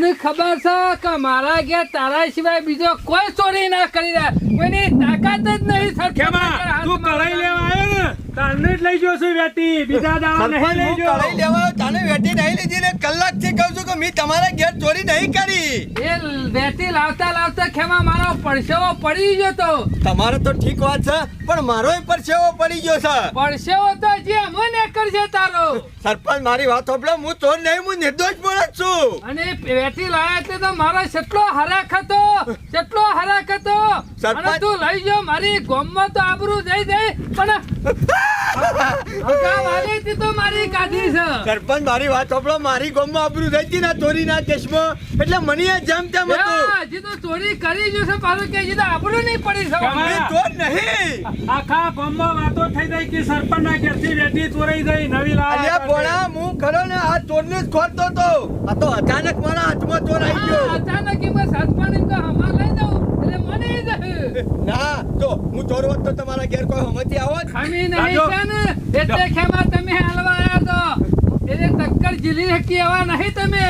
મને ખબર છે કે મારા ઘેર તારા સિવાય બીજો કોઈ ચોરી ના કરી રહ્યા. કોઈની તાકાત જ નહીં સર તું કઢાઈ લેવા આવ્યો ને તારને જ લઈ ગયો છું વેટી. બીજા દાડા નહીં લઈ ગયો કઢાઈ લેવા તને વેટી નહીં લીધી ને કલાકથી કહું છું કે મેં તમારા ઘેર ચોરી નહીં કરી. એ વેટી લાવતા લાવતા ખેમા મારો પરસેવો પડી ગયો તો. તમારે તો ઠીક વાત છે પણ મારો પરસેવો પડી ગયો છે. પરસેવો તો જે મને કરશે તારો. સરપંચ મારી વાત સાંભળો હું ચોર નહીં હું નિર્દોષ જ છું. અને વેટી લાયા તે તો મારો કેટલો હરાખ હતો કેટલો હરાખ હતો સરપંચ- તું લઈ ગયો મારી ગોમમાં તો આબરૂ જઈ જઈ પણ હગા તો મારી કાઢી છે. સરપંચ મારી વાત સાંભળો મારી ગામમાં આબરૂ થઈ હતી ને ચોરીના કેસમાં. એટલે મને જેમ તેમ હતું. હજી તો ચોરી કરી જો છે પાછું કે હજી તો આબરૂ નહીં પડી છે. કેમાં? નહીં. આખા ગામમાં વાતો થઈ ગઈ કે સરપંચ ના ઘેરથી વેટી ચોરાઈ ગઈ નવી અલ્યા લાયા પોણા હું ખરો ને આ ચોરને જ ખોરતો તો. આ તો અચાનક મારા હાથમાં ચોર આવી ગયો. અચાનક એમ કે હમણાં લઈ જાઉં એટલે મને ય જશે. ના જો ચોર હોત તો તમારા ઘેર કોઈ હમતી આવો ખામી નહીં છે ને? એટલે ખેમા તમે હાલવા આવ્યા તો એને ટક્કર જીલી હકી એવા નહીં તમે.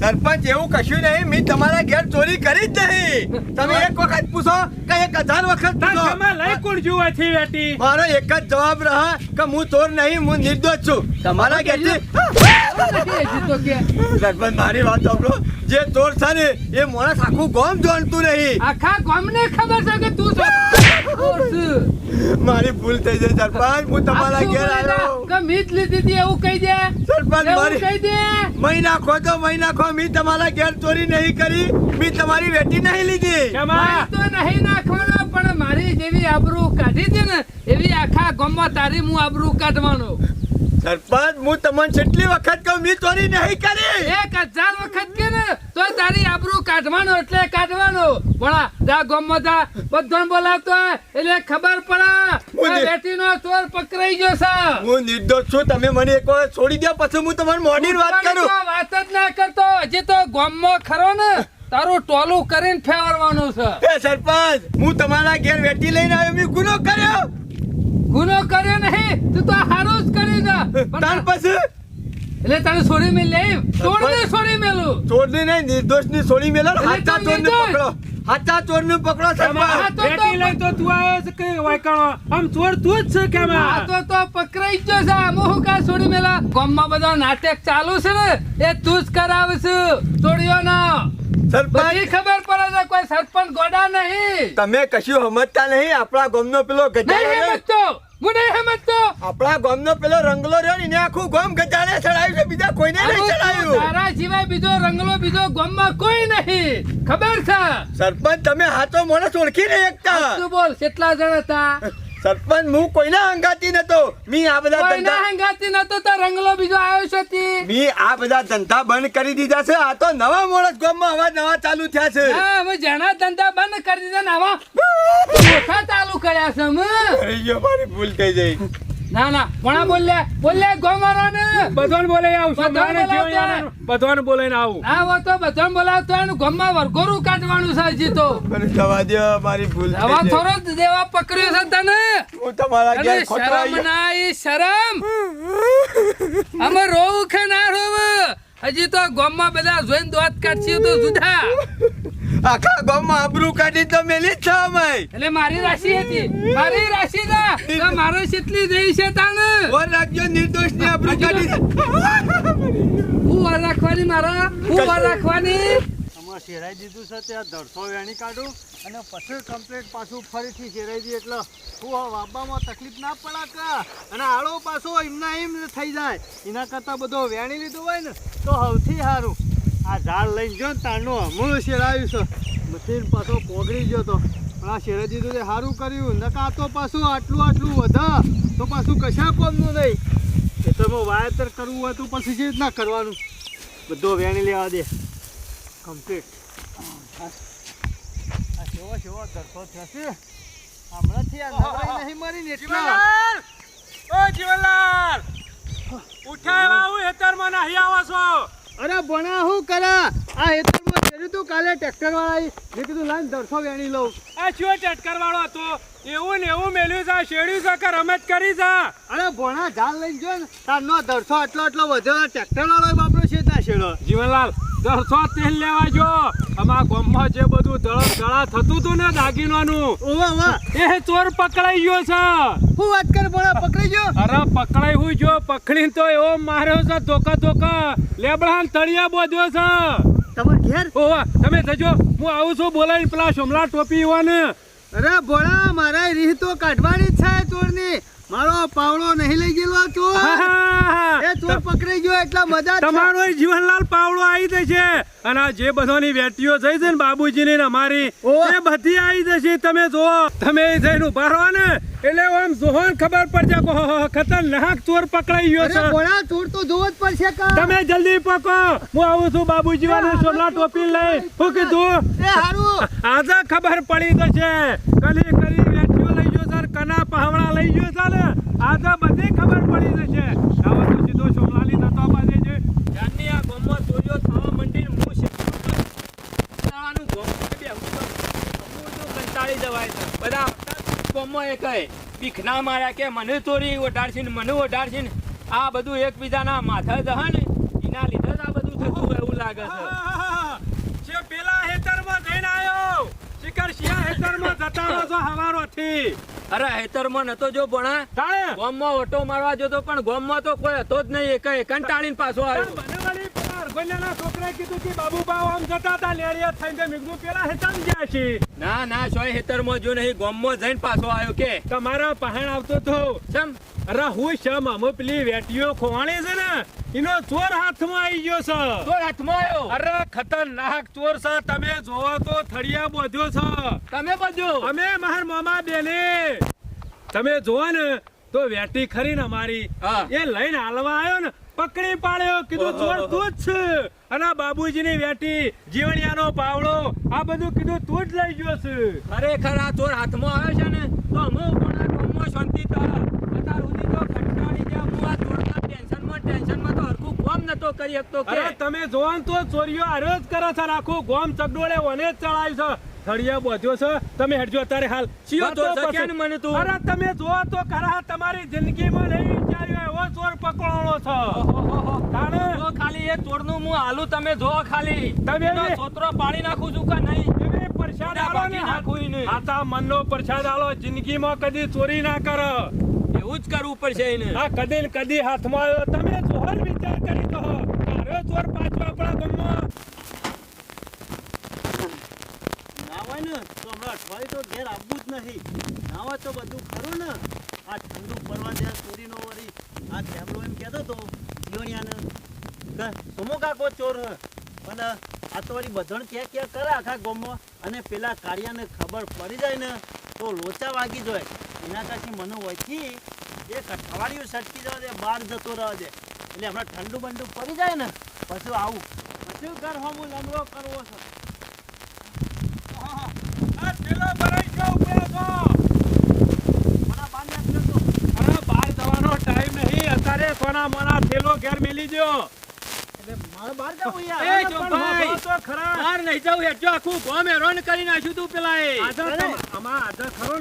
સરપંચ એવું કશું નહીં. મેં તમારા ઘેર ચોરી કરી જ નહીં. તમે એક વખત પૂછો કે એક હજાર વખત પૂછો. તમે લઈ કોણ જુએ છે વેટી? મારો એક જ જવાબ રહે કે હું ચોર નહીં હું નિર્દોષ છું. તમારા ઘેર સરપંચ મારી વાત સાંભળો. જે ચોર છે ને એ મોણસ આખું ગોમ જાણતું નહીં. આખા ગોમ ને ખબર છે કે તું. મારી ભૂલ થઈ જાય સરપંચ હું તમારા ઘેર આવ્યો? કે મીત લીધી હતી એવું કહી દે. સરપંચ એવું મારી કહી દે. મહિના ખો તો મહિના ખો મેં તમારા ઘેર ચોરી નહીં કરી મી તમારી વેટી નહીં લીધી. કેમાં તો નહીં નાખવાનો પણ મારી જેવી આબરૂ કાઢી છે ને એવી આખા ગામમાં તારી હું આબરૂ કાઢવાનો. સરપંચ હું તમને કેટલી વખત કહું મી ચોરી નહીં કરી. એક હજાર વખત કે ને તો તારી આબરૂ કાઢવાનો એટલે કાઢવાનો. ભણા જા ગામમાં જા. બધાને બોલાવતો એટલે ખબર પડે. બેટીનો ચોર પકડાઈ ગયો છે. હું નિર્દોષ છું તમે મને એક વાર છોડી દો પછી હું તમારી મોડી વાત કરું. વાત જ ના કરતો. હજી તો ગામમાં ખરો ને તારું ટોલું કરીને ફેરવાનું છે. એ સરપંચ હું તમારા ઘેર વેટી લઈને આવ્યો મેં ગુનો કર્યો. ગુનો કર્યો નહીં તું તો હારો જ કરી દે. પણ તાર પછી? એટલે તને છોડી મેલ લે. છોડને છોડી મેલું. ચોરની નહીં નિર્દોષની છોડી મેલો હાચા ચોર ને પકડો. હાચા ચોર ને પકડો આ બેટી લઈ તો તું આયો છે કે વાયકાણો આમ ચોર તું જ છે આ તો તો પકડાઈ જ ગયો છે આમાં હું કાં છોડી મેલા? ગામમાં બધા નાટક ચાલુ છે ને એ તું જ કરાવશ. છોડ્યો ના. સરપંચ. ખબર પડે છે કોઈ સરપંચ ગોડા નહીં. તમે કશું સમજતા નહીં આપણા ગામનો પેલો નહીં ગજાડો રહ્યો. સમજતો. હું નહીં સમજતો. આપણા ગામનો પેલો રંગલો રહ્યો ને એને આખું ગામ ગજાડે ચડાવ્યું છે બીજા કોઈને નહીં ચડાવ્યું તારા સિવાય બીજો રંગલો બીજો ગામમાં કોઈ નહીં. ખબર છે? સરપંચ તમે હાથો માણસ ઓળખી ને એકતા. તું બોલ કેટલા જણ હતા? સરપંચ હું કોઈના હંગાતી નતો. મી આ બધા કોઈના હંગાતી નતો તો રંગલો બીજો આવ્યો છે તી. મી આ બધા ધંધા બંધ કરી દીધા છે. આ તો નવા માણસ ગામમાં આવા નવા ચાલુ થયા છે. હા, હવે જણા ધંધા બંધ કરી દીધા ને આવા ઓછા ચાલુ કર્યા છે મ અરે યો, મારી ભૂલ થઈ જઈ ના ના કોણા બોલ્યા બોલ્યા ગોમારો ને બધાને બોલાય આવું બધાને બધાને બોલાઈને આવું. ના હો તો બધા બોલાવતો એનું ગમમાં વરઘોરું કાઢવાનું છે હજી તો. મને જવા દે મારી ભૂલ ગઈ. થોડો દેવા પકડ્યો છે તને. હું તમારા અરે ઘેર શરમ ના ઈ શરમ. અમે રોવું કે ના રોવું? હજી તો ગામમાં બધા જોઈને દોત કાઢશે તો જુદા. આખા ગામમાં આબરૂ કાઢી તો મેલી છ મય એટલે મારી રાશિ હતી. મારી રાશિ ના. તો મારો કેટલી જઈ છે તાને વર રાખજો નિર્દોષની આબરૂ કાઢી. હું વાર રાખવાની મારા? હું વાર રાખવાની? આમાં શેરાઈ દીધું છે ત્યાં દરસો વેણી કાઢું અને પછી કમ્પ્લેટ પાછું ફરીથી શેરાઈ દી એટલે હું વાબામાં તકલીફ ના પડાતા કે અને આળો પાછો એમના એમ થઈ જાય. એના કરતાં બધો વેણી લીધું હોય ને તો સૌથી સારું. આ ઝાડ લઈને જો ને તારનું શેર શેરાયું છે. મશીન પાછો પોગડી ગયો તો. પણ આ શેરે દીધું તે સારું કર્યું. નકા તો પાછું આટલું આટલું વધા. તો પાછું કશા કોમનું નહીં. એ તો એમાં વાવેતર કરવું હોય તો પછી જે રીતના કરવાનું? બધો વેણી લેવા દે. કમ્પ્લીટ આ કેવો હમણાંથી આ નવરાઈ ઓ જીવનલાલ! ઉઠાય આવું હેતરમાં નહીં આવો છો. અરે ભણા હું કરા? આ હેતરમાં કર્યું તું કાલે ટ્રેક્ટર વાળા મેં કીધું લાઈન દરસો વેણી લઉં. આ શું ટટકર વાળો હતો? એવું ને એવું મેલ્યું છે શેડ્યું છે કે રમત કરી છે? અરે ભણા ઝાલ લઈને જો ને તારનો દરસો આટલો આટલો વધ્યો ટ્રેક્ટર વાળો બાપરો છે ત્યાં શેડો જીવનલાલ દરસો તેલ લેવા જો. અમારા ગામમાં જે બધું દળ દળા થતું હતું ને દાગીનાનું ઓવા ઓવા. એ ચોર પકડાઈ ગયો છે. હું વાત કર બોલા પકડી ગયો? અરે પકડાઈ હું જો પકડીને તો એવો માર્યો છે ધોકા ધોકા. લેબડાન તળિયા બોધ્યો છે. તમાર ઘેર? ઓવા તમે જજો હું આવું છું બોલાવીને પેલા સોમલા ટોપી યુવાને. અરે ભોળા મારા રીહ તો કાઢવાની છે ચોરની. મારો પાવડો નહીં લઈ ગયેલો ચોર. એ ચોર પકડી ગયો એટલા મજા. તમારો જીવનલાલ પાવડો આવી જશે. અને આ જે બધાની વેટીઓ થઈ છે ને બાબુજીની ને અમારી એ બધી આવી જશે. તમે જો તમે એ જઈને ઊભા રહો ને. એટલે આમ જોહો ખબર પડશે હો, હો, ખતરનાક ચોર પકડાઈ ગયો છે. ભોળા ચોર તો જોવો જ પડશે તમે જલ્દી પકો. હું આવું છું બાબુજી વાળો સોમલા ટોપી લઈ. શું કીધું આજે ખબર પડી જશે. કલી કરી વેટીઓ લઈ ગયો સર કના પહાવડા લઈ ગયો છે ને આજે બધી પાસે છે. જ્યારની આ ગામમાં ચોરીઓ થવા માંડી હું શેઠું કંટાળાનું ગામમાં બેહું તો હું તો કંટાળી જવાય બધા ગામમાં એ. કહે ભીખ માર્યા કે મને ચોરી ને મને ને આ બધું એકબીજાના માથા જહા ને? એના લીધે જ આ બધું થતું એવું લાગે છે. જે પેલા હેતરમાં જઈને આયો, શિખર શિયા હેતરમાં જતા હવારો હવારોથી. અરે હેતરમાં નતો જો ભણા. ગોમમાં ઓટો મારવા જતો પણ ગોમમાં તો કોઈ હતો જ નહીં. એક કંટાળીને પાછો આવ્યો. છોકરાએ કીધું કે બાબુબાવ આમ જતા હતા લેરિયા થઈને પેલા ગયા છે. ના ના સોય હેતરમાં જો નહીં ગામમાં જઈને પાછો આવ્યો કે. તમારા પહાણ આવતો તો ચમ? અરે હું શમ અમે પેલી વેટીઓ ખોવાણી છે ને એનો ચોર હાથમાં આવી ગયો છે. તો હાથમાં આવ્યો? અરે ખતરનાક ચોર છે તમે જોવો તો થળિયા બોધ્યો છે. તમે બધો? અમે માર મામા બેને. તમે જોવો ને તો વેટી ખરી ને અમારી. એ લઈને હાલવા આવ્યો ને પકડી પાડ્યો. કીધું ચોર તું જ છે. અને આ બાબુજીની વેટી જીવણિયાનો પાવડો આ બધું કીધું તું જ લઈ ગયો છે. ખરેખર આ ચોર હાથમાં આવ્યો છે ને તો અમે પણ આ ગામમાં શાંતિ તો અત્યાર સુધી તો કંટાળી ગયા હું આ ચોરના ટેન્શનમાં ટેન્શનમાં તો હરખું કામ નતો કરી શકતો અરે તમે જોવો તો ચોરીઓ આરો જ કરે છે આખું ગોમ ચકડોળે વને જ ચડાવ્યું છે. થળિયા બોધ્યો છે. તમે હેડજો અત્યારે હાલ. ને મને તું? અરે તમે જોવો તો ખરા તમારી જિંદગીમાં નહીં. એવો ચોર પકડવાનો છે. તાણે? જો ખાલી એ ચોરનું હું હાલું તમે જો ખાલી. તમે છોતરો પાડી નાખું છું કે નહીં? પ્રસાદ આલો ને. નાખું નહીં. આતા મનનો પ્રસાદ આલો. જિંદગીમાં કદી ચોરી ના કરો. એવું જ કરવું પડશે એને. આ કદી ને કદી હાથમાં આવ્યો. તમે જોહર વિચાર કરી કહો. મારો ચોર પાછો આપણા ગામમાં ના હોય ને તો હમણાં અઠવાડિયે તો ઘેર આવવું જ નહીં. ના હોય તો બધું ખરું ને. આ ઠંડુ પડવા દે ચોરીનો વળી. આ કેમરો એમ કહેતો તો જીવણિયાને સોમો કાકો ચોર પણ આ તો વળી બધાને ક્યાં ક્યાં કરે આખા ગોમમાં. અને પેલા કાળિયાને ખબર પડી જાય ને, તો લોચા વાગી જાય. એના કારણે મને ઓછી એ અઠવાડિયું સટકી જવા દે, બહાર જતો રહેવા છે એટલે હમણાં ઠંડુ બંડુ પડી જાય ને, પછી આવું. પછી ઘર હોમું લમડો કરવો છે આ થેલો ભરાઈ ગયો ઉપડ્યો છો મને બાર નાખજો તો. અરે બહાર જવાનો ટાઈમ નહીં અત્યારે સોના મોના થેલો ઘેર મેલી દો એટલે મારે બહાર જવું યાર. એ અરે જો પણ ભાઈ. હોભળો તો ખરા બહાર નહીં જાઉં હેઠજો આખું ગોમ હેરાન કરી નાખ્યું તું પેલા એ આજે તમ- આમાં આજે ખરો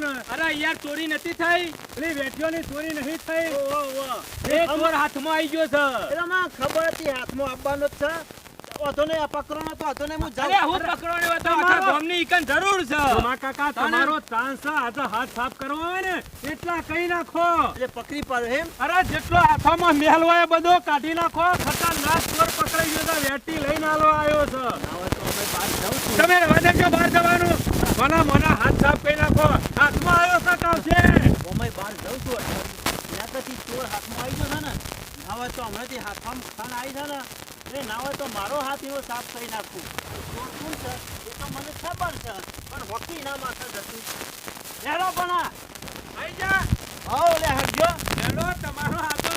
ને. અરે દો ચોરી નથી થઈ? પેલી ની ચોરી નહીં થઈ. હાથમાં આવી ગયો છે. ખબર હતી હાથમાં આપવાનો જ છે. વાંધો નહીં, આ પકડવાનો તો હું જાઉં. અરે હું પકડવાની વાત આખા ગામની ઈકન જરૂર છે. તમા કાકા તમારો ચાન્સ છે આજે હાથ સાફ કરવો હોય ને એટલા કઈ નાખો. એટલે પકડી પાડો એમ. અરે જેટલો હાથોમાં મેલ હોય બધો કાઢી નાખો ખતરનાક ચોર પકડાઈ ગયો તો વેટી લઈને આલો આવ્યો છે. છું. તમે રવા દેજો બહાર જવાનું? મોના મોના હાથ સાફ કરી નાખો. હાથમાં આવ્યો છે કાવશે ઓમે બહાર જાઉં છું. ત્યાં એના ચોર હાથમાં આવી ગયો ને. હવે તો હમણાંથી હાથમાં ખાન આવી છે ને. એટલે ના હોય તો મારો હાથ એવો સાફ કરી નાખું. કોણ છે? એ તો મને ખબર છે. પણ વકી ના માથે જતું હેલો પણ આઈ જા. હા ઓલે હટજો હેલો તમારો હાથો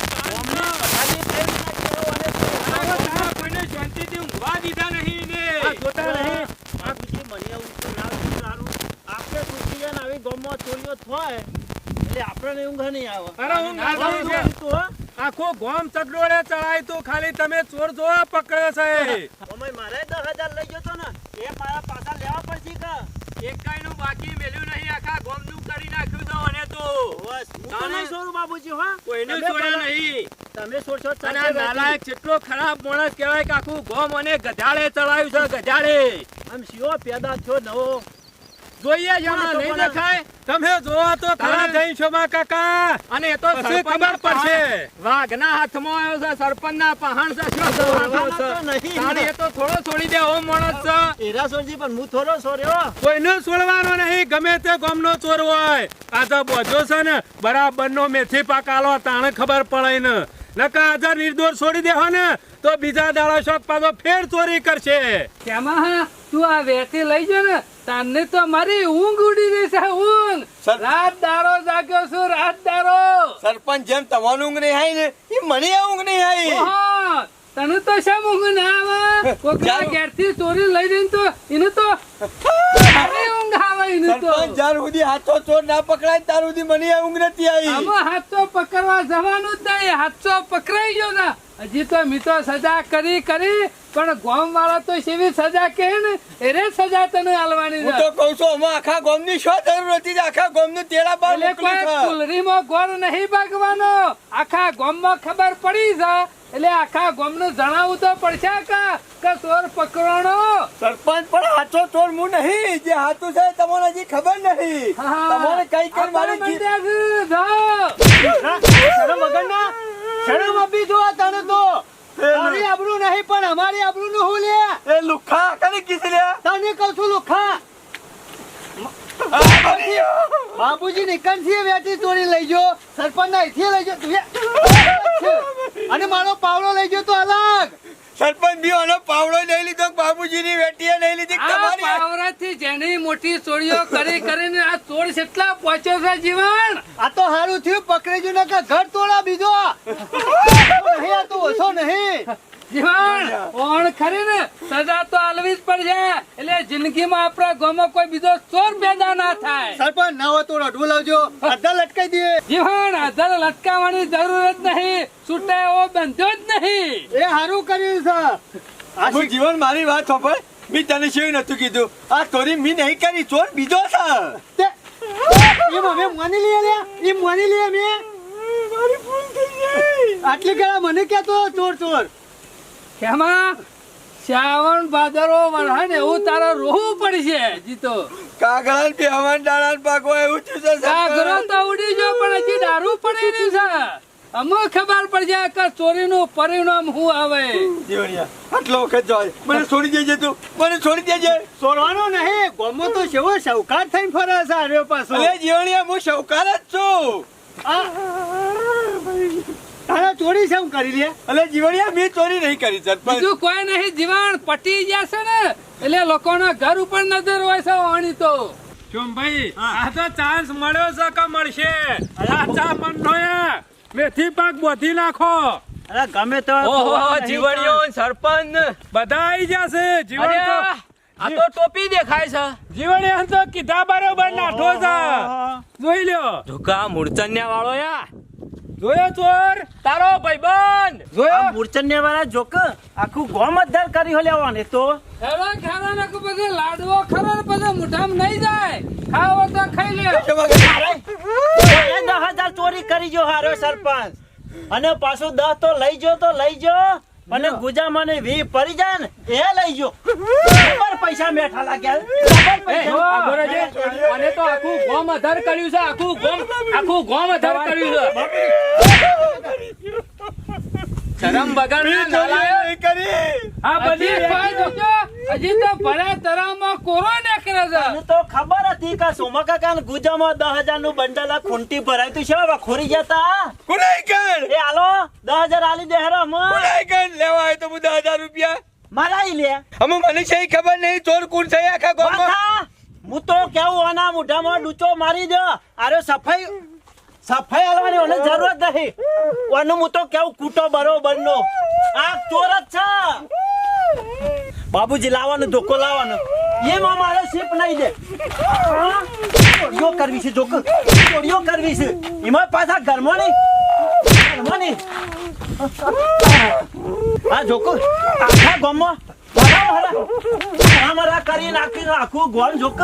શાંતિથી ઊંઘવા દીધા નહીં ને જોતા નહીં. મને ના સારું. આપણે પૂછી જાય આવી ગામમાં ચોરીઓ થાય. એટલે આપણને ઊંઘ નહીં આવે. અરે ઊંઘ આવે આવે. તો. આખો ગોમ ચકડોળે ચડાય તો ખાલી તમે ચોર જોવા પકડે છે. અમે મારે દસ હજાર લઈ ગયો તો ને એ મારા પાછા લેવા પડશે કે? એક કાંઈનું બાકી મેલ્યું નહીં આખા ગામનું કરી નાખ્યું તો અને તો. બસ હું તો નહીં છોડું બાબુજી હો. કોઈને તમે છોડ્યા નહીં. તમે તો અને નાલાયક કેટલો ખરાબ માણસ કહેવાય કે આખું ગોમ અને ગધાડે ચડાયું છે ગધાડે. આમ સિયો પેદા થયો નવો. જોઈએ જ નહીં દેખાય. તમે જોવો તો ખરા થઈ છો માં કાકા. અને એ તો ખબર પડશે. વાઘના હાથમાં આવ્યો છે સરપંચના પહાણ છે નહીં. અને એ તો થોડો છોડી દે ઓમ માણસ છે. એરા સોરજી પણ હું થોડો સોર્યો કોઈને છોડવાનો નહીં ગમે તે ગામનો ચોર હોય. આ તો બોજો છે ને બરાબરનો મેથી પાક આલો તાણે ખબર પડે ને. નકા આજે નિર્દોષ છોડી દેહો ને તો બીજા દાડા શોખ પાછો ફેર ચોરી કરશે. કેમાં હા? તું આ વેતી લઈ જ ને તાને તો મારી ઊંઘ ઉડી રહી છે ઊંઘ. રાત દારો જાગ્યો છું રાત દારો સરપંચ જેમ તમારું ઊંઘ નહીં આવી ને એ મને ઊંઘ નહીં આવી. તને તો શેમ ઊંઘ ના આવે? કોકના. ઘેરથી ચોરી લઈ જઈને તો એને તો ઊંઘ આવે એને તો. જ્યાં સુધી હાથો ચોર ના પકડાય ત્યાર સુધી મને ઊંઘ નથી આવી. આમાં હાથો પકડવા જવાનું જ નહીં હાથો પકડાઈ ગયો ને. હજી તો મિત્રો સજા કરી કરી પણ ગોમ વાળા તો સેવી સજા કે ને? એને સજા તને આલવાની હું તો કહું છું અમે આખા ગામની શું જરૂર હતી આખા ગામનું તેડા બાર મોકલી છે. મોકલ્યું માં ગોળ નહીં ભાગવાનો આખા ગામમાં ખબર પડી છે. એટલે આખા ગામનું જણાવવું તો પડશે કા કે ચોર પકડવાનો. સરપંચ પણ હાથો ચોર હું નહીં. જે હાથું છે તમને હજી ખબર નહીં. તમારે કઈ કઈ મારી જીત શરમ વગર ના શરમ આપી જો તને તો. તારી આબરૂ નહીં પણ અમારી આબરૂ નું હું લે? એ લુખા કને કીધી લે? તને કહું છું લુખા. બાપુજી. બધી- છે વેટી ચોરી લઈ જો સરપંચ ના અહીંથી લઈ જો. અને મારો પાવડો લઈ જો તો અલગ. સરપંચ બી ઓનો પાવડો નહીં લીધો બાબુજીની વેટીએ નહીં લીધી આ તમારી પાવરાથી જેની મોટી ચોરીઓ કરી કરીને આ ચોર કેટલા પહોંચ્યો છે જીવન? આ તો સારું થયું પકડી જો ને કે ઘર તોડા બીજો. નહીં આ તો ઓછો નહીં. જીવન! ઓણ ખરી ને સજા તો આલવી જ પડશે. એટલે જિંદગીમાં આપણા ગામમાં કોઈ બીજો ચોર પેદા ના થાય. સરપંચ ના તો રઢવું લાવજો અડધા લટકાઈ દે જીવન આધાર લટકાવવાની જરૂર જ નહીં. છૂટા એવો બંધ્યો જ નહીં. એ હારું કર્યું છે. જીવન મારી વાત સાંભળ. મી તને શું નતું કીધું. આ ચોરી મી નહીં કરી. ચોર બીજો છે. માની લ્યા. એમ માની લઈએ મેં. આટલી ગળા મને કહેતો ચોર ચોર. કેમાં? શ્રાવણ ભાદરો ને એવું તારે રોવું પડશે જીતો. કાગળા બે હવાન ડાળા પાકો એવું થયું છે કાગરો સરપંચ. તો ઉડી ગયો પણ હજી દારૂ પડી રહ્યું છે. અમો ખબર પડશે કે ચોરીનું પરિણામ શું આવે. જીવણિયા, આટલો વખત જાય. મને છોડી દેજે તું મને છોડી દેજે. છોડવાનો નહીં ગોમો તો શેવો શૌકાર થઈને ફરે છે આર્યો પાછો. અરે જીવણિયા હું શૌકાર જ છું. તારા ચોરી છે કરી લે. એટલે જીવણિયા મેં ચોરી નહીં કરી છે બીજું કોઈ નહીં જીવાણ પટી જશે ને એટલે લોકોના ઘર ઉપર નજર હોય છે વાણી તો. ભાઈ આ તો ચાન્સ મળ્યો છે કે મળશે? આ ચા પણ એ મેથી પાક બોધી નાખો. અરે ગમે તો ઓહો જીવણિયો સરપંચ. બધા આવી જશે જીવન તો આ તો ટોપી દેખાય છે. એમ તો કીધા બરોબર નાઠો છે. જોઈ લ્યો. ધુકા મૂળચન્યા વાળો યા. જોયો ચોર? તારો ભાઈબંધ! જોયો? મૂર્છન્ય વાળા જોક આખું ગોમ અદ્ધાર કરી હો લેવાને તો. ને કે પછી લાડવો ખરો ને પછી મોઢામાં નહીં જાય. ખાવો તો ખાઈ લે. એ દસ ચોરી કરી જો હારો સરપંચ. અને પાછું દસ તો લઈ જો તો લઈ જો. અને ગુજા મને વી પડી જાય ને એ લઈ જો ખબર પૈસા મેઠા લાગ્યા. અને તો આખું ગોમ અધર કર્યું છે આખું ગોમ આખું ગોમ અધર કર્યું છે. શરમ વગર કરી. આ બધી હજી તો ભર્યા તરામાં કોરો નીકળે છે. મને તો ખબર હતી કે સોમા કાકા ગુજામાં દસ હજારનું બંડલ ખૂંટી ભરાય તું. છે ખોરી જતા? કુનાઈ કર એ હાલો દસ હજાર આલી દે હેરો. કુનાઈ કર લેવા હોય તો હું દસ હજાર રૂપિયા. મારા લે. અમે મને છે ખબર નહીં ચોર કોણ છે આખા ગામમાં? હું તો કેવું આના મોઢામાં ડૂચો મારી દો. આરે સફાઈ સફાઈ હાલવાની ઓને જરૂરત નહીં ઓનું હું તો કેવું કૂટો બરોબર નો આ ચોર જ છે. બાબુજી, લાવવાનો, ધોકો લાવવાનો. એમાં મારે શીપ નહીં દે? ચોરીઓ કરવી છે, જોક. ચોરીઓ કરવી છે. એમાં પાછા ઘરમાં નહીં. આ જોકો. આખા ગામમાં હરા કરી નાખી, આખું ગોમ જોક.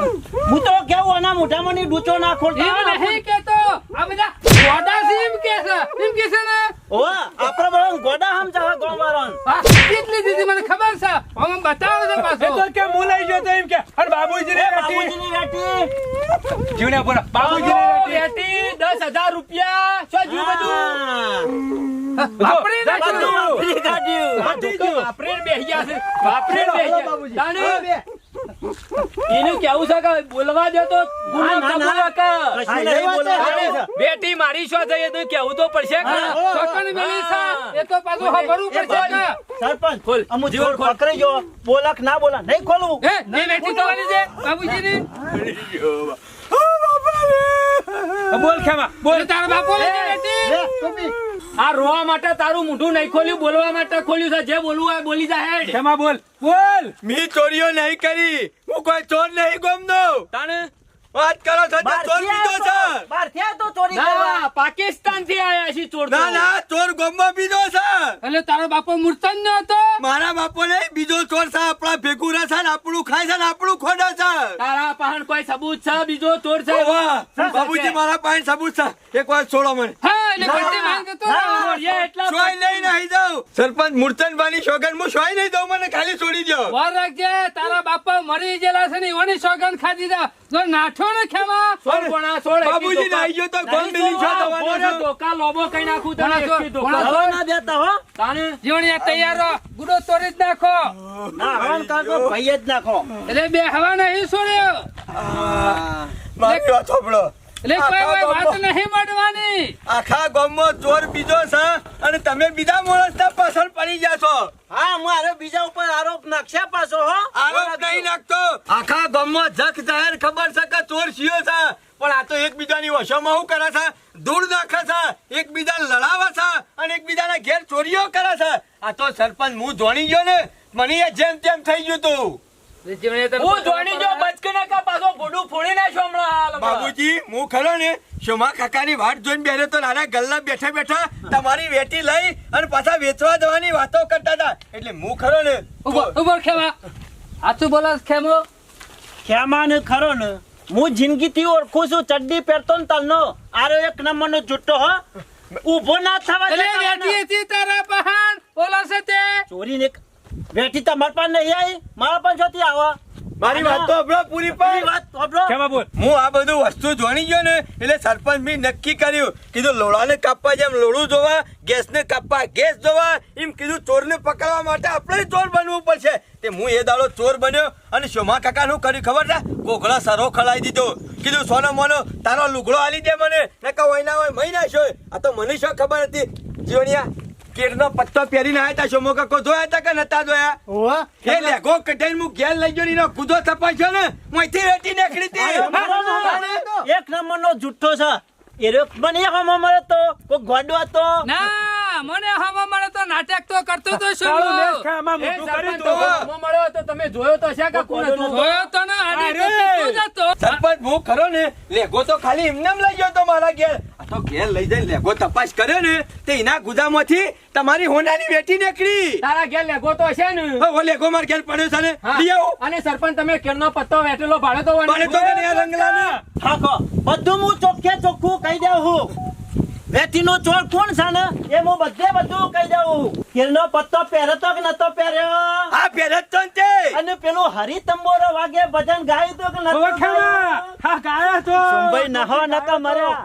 હું તો કેવું આના મોઢામાં ની ડૂચો ના ખોલતા? નહીં કેતો આ બધા ગોડા સીમ કે છે એમ કે છે ને? ઓ આપણા બળન ગોડા હમ ચાહે ગોમારન હા કેટલી દીધી મને ખબર છે? હવે બતાવો છે એ પાછો તો કે હું લઈ ગયો તો એમ કે અને બાબુજી ને બાબુજીની બેટી જીવને બોલા બાબુજી ની બેટી દસ હજાર રૂપિયા. શું જીવ બધું? વાપરી ના. કાઢ્યું વાપરીને બેસી ગયા છે. વાપરીને બેહ્યા ગયા. તાણે. એનું કેવું છે કે બોલવા દો તો. બેટી મારી શું થઈ તો કેવું તો પડશે છે. એ તો પાછું સરપંચ ખોલ. જીવન પકડી બોલક ના બોલા. નહીં ખોલવું. એ બેટી છે બાબુજીની? બોલ ખેમા બોલ. બોલ તારા બાપુ બેટી? આ રોવા માટે તારું મોઢું નહીં ખોલ્યું બોલવા માટે ખોલ્યું છે. જે બોલવું હોય બોલી જા હેડ. ખેમા બોલ? બોલ! મી ચોરીઓ નહીં કરી. હું કોઈ ચોર નહીં ગમનો તાણે? વાત કરો છો ચોર બીજો છે. બાર થયા તો ચોરી કરવા. પાકિસ્તાનથી આયા છે ચોર ના ના ચોર ગમમાં બીજો છે. એટલે તારો બાપો મૂર્તન નો હતો? મારા બાપો નહીં બીજો ચોર છે આપણા ભેગું છે ને આપણું ખાય છે ને આપણું ખોડે છે. તારા પાહણ કોઈ સબૂત છે? બીજો ચોર છે? વાહ, બાબુજી મારા પાસે સબૂત છે. એક વાર છોડો મને. હા એટલે બેટી માંગ એટલા સોય નહીં નહીં જાઉં સરપંચ મૂર્તનભાની સોગન હું સોય નહીં દઉં મને ખાલી છોડી દો વાર રાખજે તારા બાપા મરી ગયેલા છે ને એવાની સોગંદ ખાધી જા નાઠો ને ખેમા. સોળ પોણા સોળ બાબુજી. નાઈ ગયો તો ગોમ મિલી છો છો. ધોકા લોબો કઈ નાખું તને એકથી ધોકા. ના દેતા હો. તાને? જીવણિયા તૈયાર રહો. ગુડો તોડી જ નાખો. ના હવાન કાઢો ભાઈ જ નાખો. એટલે બે હવા નહીં સોળ્યો મારી એટલે કોઈ વાત નહીં મળવાની. આખા ગામમાં ચોર બીજો છે અને તમે બીજા માણસના પાછળ પડી જાશો હા મારે બીજા ઉપર આરોપ નાખ્યા પાછો હો. આરોપ નહીં નાખતો. આખા ગામમાં જખ જાહેર ખબર છે કે ચોર છે. પણ આ તો એકબીજાની વશોમાં શું કરે છે? ધૂળ નાખે છે. એકબીજા લડાવે છે અને એકબીજાના ઘેર ચોરીઓ કરે છે. આ તો સરપંચ હું જોણી ગયો ને મને એ જેમ તેમ થઈ ગયું તું. હું ધોની જો બચકને કા પાછો ભૂંડું ફોડી નાખ્યો હમણાં બાબુજી હું ખરો ને શોમા કાકાની વાટ જોઈને બેઠો તો નાના ગલ્લા બેઠા બેઠા તમારી વેટી લઈ અને પાછા વેચવા જવાની વાતો કરતા હતા. એટલે હું ખરો ને ઊભો ઊભો ખેમા. સાચું બોલો ખેમો. ખેમા ને ખરો ને. હું જિંદગીથી ઓળખું છું ચડ્ડી પહેરતો ને તલનો. આરો એક નંબરનો જુટ્ટો હો. ઊભો ના થવા દે બેઠી. હતી તારા બહાન બોલો છે તે. ચોરી ને બેઠી તમાર પાસે નહીં આવી. મારા પાસે જોતી આવા. મારી વાત તો હમણાં પૂરી પણ વાત સાંભળો. ખેમા બોલ? હું આ બધું વસ્તુ જોણી ગયો ને એટલે સરપંચ બી નક્કી કર્યું કીધું લોડાને કાપવા જેમ લોડું જોવા ગેસને કાપવા ગેસ જોવા એમ કીધું ચોરને પકડવા માટે આપણે ચોર બનવું પડશે. તે હું એ દાડો ચોર બન્યો અને શોમા કાકાનું કર્યું ખબર ના ગોગળા સરો ખલાઈ દીધો. કીધું સોનો મોનો તારો લુગડો આલી દે મને. નકા હોય ના હોય મહિના નાખ્યો આ તો મને શું ખબર હતી? જીવણિયા કેરનો પત્તો પહેરીને આવ્યા હતા શોમો કાકો જોયા હતા કે નતા જોયા? ઓવા એ લેગો કઢાઈને હું ઘેર લઈ ગયો ને એનો કૂદો તપાસ્યો ને મોઈથી વેટી નીકળી હતી. એક નંબરનો જુઠ્ઠો છે. એરો મને હમો મળે તો કો ગોડો હતો? ના મને હમો મળે તો નાટક તો કરતો તો શું કાળું મેષ ખેમા એ કરી તો. હમો મળ્યો તો તમે જોયો તો છે કે કોણ હતું? જોયો તો ને અરે! તું. જ સરપંચ હું ખરો ને લેગો તો ખાલી એમને લઈ ગયો તો મારા ઘેર. તો ઘેર લઈ જઈને લેગો તપાસ કર્યો ને તે એના ગુદામાંથી તમારી હોનાની વેટી નીકળી. તારા ઘેર લેગો તો છે ને. ઓ લેગો માર ઘેર પડ્યો છે ને લઈ આવો. અને સરપંચ તમે કેરનો પત્તો વેટેલો ભાડે તો ભાડે તો ને રંગલાને. હાકો બધું હું ચોખ્ખે ચોખ્ખું કહી દઉં હું. વેટીનો ચોર કોણ છે ને એ હું બધે બધું કહી દઉં કેરનો પત્તો પહેરતો કે નતો પહેર્યો? આ પહેરે તો અને પેલું હરી તંબોરો વાગે ભજન ગાયું તો કે નતો હા ગાયા તો. ભાઈ નહો નતો મર્યા.